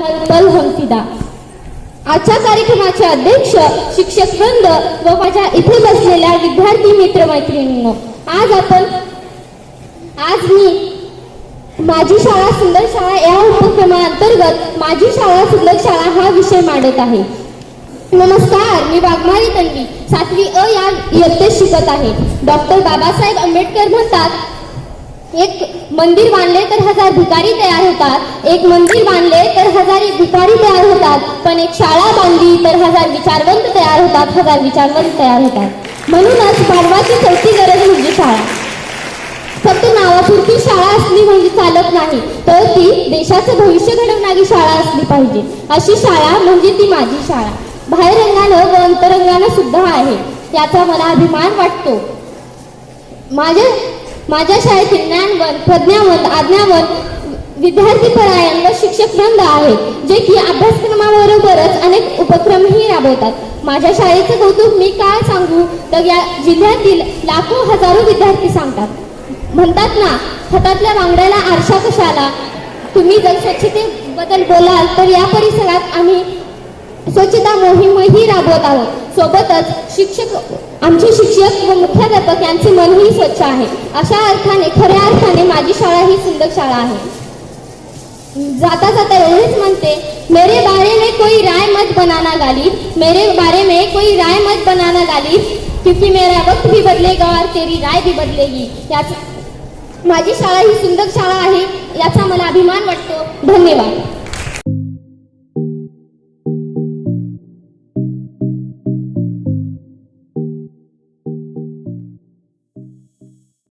तल हमफिदा आजच्या कार्यक्रमाचे अध्यक्ष शिक्षक वृंद व माझ्या इथे बसलेल्या विद्यार्थी मित्र मैत्रिणींनो आज आपण आज मी माझी शाळा सुंदर शाळा या उपक्रमाअंतर्गत माझी शाळा सुंदर शाळा हा विषय मांडत आहे. नमस्कार मी वाघमारी तन्वी सातवी अ या इयत्तेत शिकत आहे. डॉक्टर बाबासाहेब आंबेडकर म्हणतात एक मंदिर बांधले तर हजार भिकारी तयार होतात एक मंदिर बांधले हजार भिकारी तयार होतात. पण एक शाळा बांधली तर हजार विचारवंत तयार होतात हजार विचारवंत तयार होतात. म्हणूनच मानवाची चौथी गरज म्हणजे शाळा. फक्त नावापुरती शाळा असली म्हणजे चालत नाही तर ती देशाचं भविष्य घडवणारी शाळा असली पाहिजे. अशी शाळा म्हणजे ती माझी शाळा. बाहेरंगानं व अंतरंगानं सुद्धा आहे याचा मला अभिमान वाटतो. माझ्या माझ्या शाळेतील ज्ञानवंत प्रज्ञावत आज्ञावत विद्यार्थी परायण व शिक्षक वृंद आहेत जे की अभ्यासक्रमाबरोबरच अनेक उपक्रमही राबवतात. माझ्या शाळेचं कौतुक मी काय सांगू? तर या जिल्ह्यातील लाखो हजारो विद्यार्थी सांगतात. म्हणतात ना हातातल्या बांगड्याला आरशा कशाला? तुम्ही जर स्वच्छतेबद्दल बोलाल तर या परिसरात आम्ही स्वच्छता मोहीमही राबवत आहोत. सोबतच शिक्षक आमचे शिक्षक व मुख्याध्यापक यांचे मनही स्वच्छ आहे. अशा अर्थाने खऱ्या अर्थाने माझी शाळा ही सुंदर शाळा आहे. जाता जाता एवढेच म्हणते मेरे बारे में कोई राय मत बनाना गाली मेरे बारे में कोई राय मत बनाना गाली क्योंकि मेरा वक्त भी बदलेगा और तेरी राय भी बदलेगी। याचा माझी शाळा ही सुंदर शाळा आहे याचा मला अभिमान वाटतो. धन्यवाद.